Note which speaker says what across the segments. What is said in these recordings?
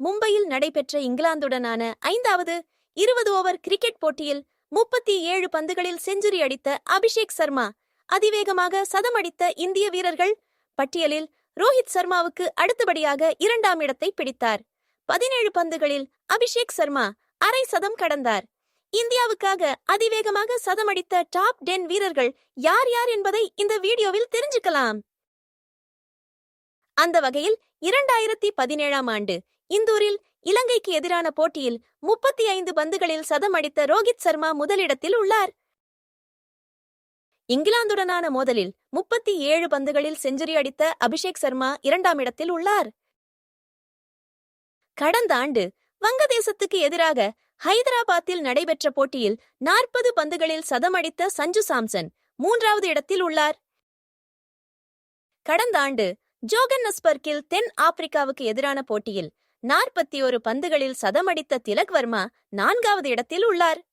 Speaker 1: மும்பையில் நடைபெற்ற இங்கிலாந்துடனான ஐந்தாவது இருபது ஓவர் கிரிக்கெட் போட்டியில் முப்பத்தி ஏழு பந்துகளில் செஞ்சுரி அடித்த அபிஷேக் சர்மா அதிவேகமாக சதமடித்த இந்திய வீரர்கள் பட்டியலில் ரோஹித் சர்மாவுக்கு அடுத்தபடியாக இரண்டாம் இடத்தை பிடித்தார். பதினேழு பந்துகளில் அபிஷேக் சர்மா அரை சதம் கடந்தார். இந்தியாவுக்காக அதிவேகமாக சதமடித்த டாப் டென் வீரர்கள் யார் யார் என்பதை இந்த வீடியோவில் தெரிஞ்சுக்கலாம். அந்த வகையில் இரண்டாயிரத்தி பதினேழாம் ஆண்டு இந்தூரில் இலங்கைக்கு எதிரான போட்டியில் முப்பத்தி ஐந்து பந்துகளில் சதம் அடித்த ரோஹித் சர்மா முதலிடத்தில் உள்ளார். இங்கிலாந்துடனான மோதலில் முப்பத்தி ஏழு பந்துகளில் செஞ்சுரி அடித்த அபிஷேக் சர்மா இரண்டாம் இடத்தில் உள்ளார். கடந்த ஆண்டு வங்கதேசத்துக்கு எதிராக ஹைதராபாத்தில் நடைபெற்ற போட்டியில் நாற்பது பந்துகளில் சதமடித்த சஞ்சு சாம்சன் மூன்றாவது இடத்தில் உள்ளார். கடந்த ஆண்டு ஜோகன்னஸ்பர்க்கில் தென் ஆப்பிரிக்காவுக்கு எதிரான போட்டியில் நாற்பத்தி ஒரு பந்துகளில் சதமடித்த திலக் வர்மா நான்காவது இடத்தில் உள்ளார்.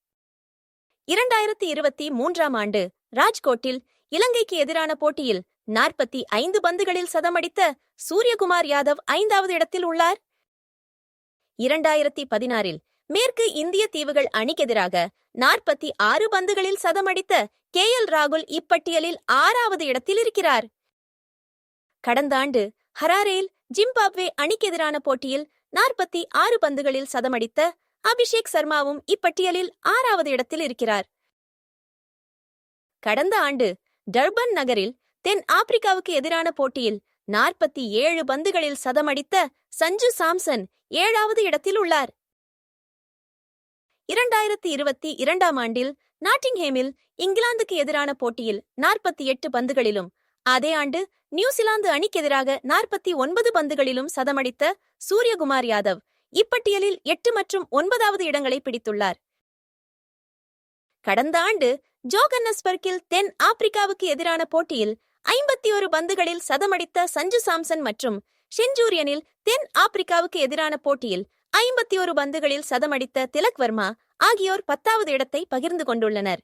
Speaker 1: இரண்டாயிரத்தி இருபத்தி மூன்றாம் ஆண்டு ராஜ்கோட்டில் இலங்கைக்கு எதிரான போட்டியில் நாற்பத்தி ஐந்து பந்துகளில் சதமடித்த சூரியகுமார் யாதவ் ஐந்தாவது இடத்தில் உள்ளார். இரண்டாயிரத்தி பதினாறில் மேற்கு இந்திய தீவுகள் அணிக்கெதிராக நாற்பத்தி ஆறு பந்துகளில் சதமடித்த கே எல் ராகுல் இப்பட்டியலில் ஆறாவது இடத்தில் இருக்கிறார். கடந்த ஆண்டு ஹராரேல் ஜிம்பாப்வே அணிக்கு எதிரான போட்டியில் நாற்பத்தி ஆறு பந்துகளில் சதமடித்த அபிஷேக் சர்மாவும் இப்பட்டியலில் ஆறாவது இடத்தில் இருக்கிறார். கடந்த ஆண்டு டர்பன் நகரில் தென் ஆப்பிரிக்காவுக்கு எதிரான போட்டியில் நாற்பத்தி ஏழு பந்துகளில் சதமடித்த சஞ்சு சாம்சன் ஏழாவது இடத்தில் உள்ளார். இரண்டாயிரத்தி இருபத்தி இரண்டாம் ஆண்டில் நாட்டிங்ஹேமில் இங்கிலாந்துக்கு எதிரான போட்டியில் நாற்பத்தி எட்டு பந்துகளிலும் அதே ஆண்டு நியூசிலாந்து அணிக்கு எதிராக நாற்பத்தி ஒன்பது பந்துகளிலும் சதமடித்த சூரியகுமார் யாதவ் இப்பட்டியலில் எட்டு மற்றும் ஒன்பதாவது இடங்களை பிடித்துள்ளார். கடந்த ஆண்டு ஜோகன்னஸ்பர்க்கில் தென் ஆப்பிரிக்காவுக்கு எதிரான போட்டியில் ஐம்பத்தி ஒரு பந்துகளில் சதமடித்த சஞ்சு சாம்சன் மற்றும் ஷெஞ்சூரியனில் தென் ஆப்பிரிக்காவுக்கு எதிரான போட்டியில் ஐம்பத்தி ஒரு பந்துகளில் சதமடித்த திலக் வர்மா ஆகியோர் பத்தாவது இடத்தை பகிர்ந்து கொண்டுள்ளனர்.